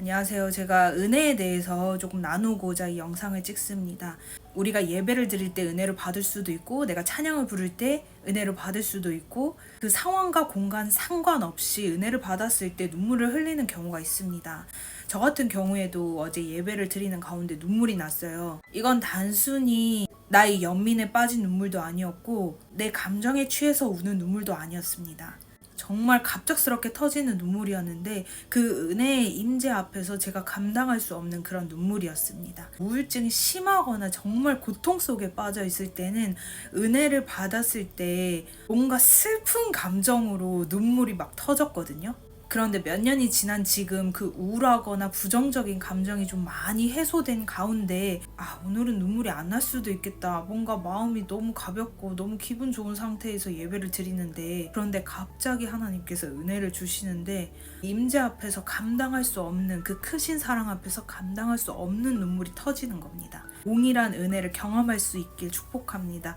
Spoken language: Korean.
안녕하세요. 제가 은혜에 대해서 조금 나누고자 이 영상을 찍습니다. 우리가 예배를 드릴 때 은혜를 받을 수도 있고, 내가 찬양을 부를 때 은혜를 받을 수도 있고, 그 상황과 공간 상관없이 은혜를 받았을 때 눈물을 흘리는 경우가 있습니다. 저 같은 경우에도 어제 예배를 드리는 가운데 눈물이 났어요. 이건 단순히 나의 연민에 빠진 눈물도 아니었고, 내 감정에 취해서 우는 눈물도 아니었습니다. 정말 갑작스럽게 터지는 눈물이었는데 그 은혜의 임재 앞에서 제가 감당할 수 없는 그런 눈물이었습니다. 우울증이 심하거나 정말 고통 속에 빠져 있을 때는 은혜를 받았을 때 뭔가 슬픈 감정으로 눈물이 막 터졌거든요. 그런데 몇 년이 지난 지금 그 우울하거나 부정적인 감정이 좀 많이 해소된 가운데 아 오늘은 눈물이 안 날 수도 있겠다 뭔가 마음이 너무 가볍고 너무 기분 좋은 상태에서 예배를 드리는데 그런데 갑자기 하나님께서 은혜를 주시는데 임재 앞에서 감당할 수 없는 그 크신 사랑 앞에서 감당할 수 없는 눈물이 터지는 겁니다. 동일한 은혜를 경험할 수 있길 축복합니다.